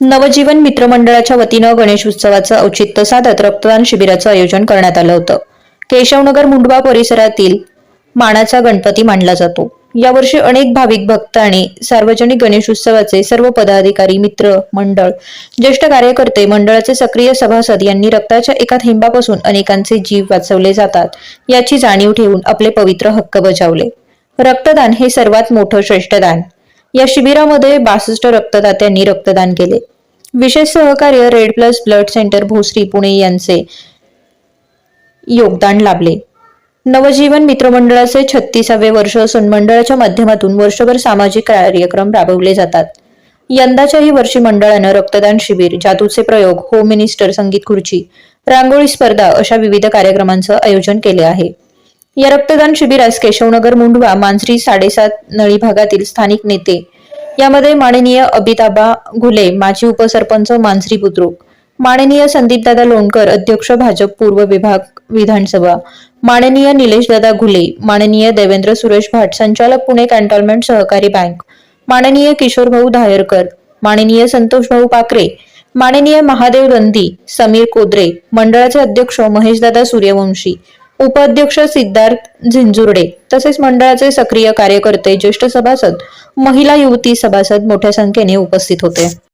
नवजीवन मित्रमंडळाच्या वतीनं गणेश उत्सवाचं औचित्य साधत रक्तदान शिबिराचं आयोजन करण्यात आलं होतं. केशवनगर मुंडवा परिसरातील मानाचा गणपती मांडला जातो. यावर्षी अनेक भाविक भक्त आणि सार्वजनिक गणेश उत्सवाचे सर्व पदाधिकारी मित्र मंडळ ज्येष्ठ कार्यकर्ते मंडळाचे सक्रिय सभासद यांनी रक्ताच्या एका थेंबापासून अनेकांचे जीव वाचवले जातात याची जाणीव ठेवून आपले पवित्र हक्क बजावले. रक्तदान हे सर्वात मोठं श्रेष्ठ दान. या शिबिरामध्ये बासष्ट रक्तदात्यांनी रक्तदान केले. विशेष सहकार्य red plus blood centre Bhosari Pune यांचे योगदान लाभले. नवजीवन मित्रमंडळाचे छत्तीसावे वर्ष असून मंडळाच्या माध्यमातून वर्षभर सामाजिक कार्यक्रम राबवले जातात. यंदाच्याही वर्षी मंडळानं रक्तदान शिबिर जादूचे प्रयोग होम मिनिस्टर संगीत खुर्ची रांगोळी स्पर्धा अशा विविध कार्यक्रमांचं आयोजन केले आहे. या रक्तदान शिबिरास केशवनगर मुंडवा मांजरी साडेसात नळी भागातील स्थानिक नेते. यामध्ये माननीय अबिताबा घुले माजी उपसरपंच मांजरी बुद्रुक माननीय संदीपदादा लोणकर अध्यक्ष भाजप पूर्व विभाग विधानसभा माननीय निलेशदादा घुले माननीय देवेंद्र सुरेश भाट संचालक पुणे कॅन्टोन्मेंट सहकारी बँक माननीय किशोरभाऊ धायरकर माननीय संतोष भाऊ पाकरे माननीय महादेव दंदी समीर कोदरे मंडळाचे अध्यक्ष महेशदादा सूर्यवंशी उपाध्यक्ष सिद्धार्थ झिंजुर्डे तसेच मंडळाचे सक्रिय कार्यकर्ते ज्येष्ठ सभासद महिला युवती सभासद मोठ्या संख्येने उपस्थित होते.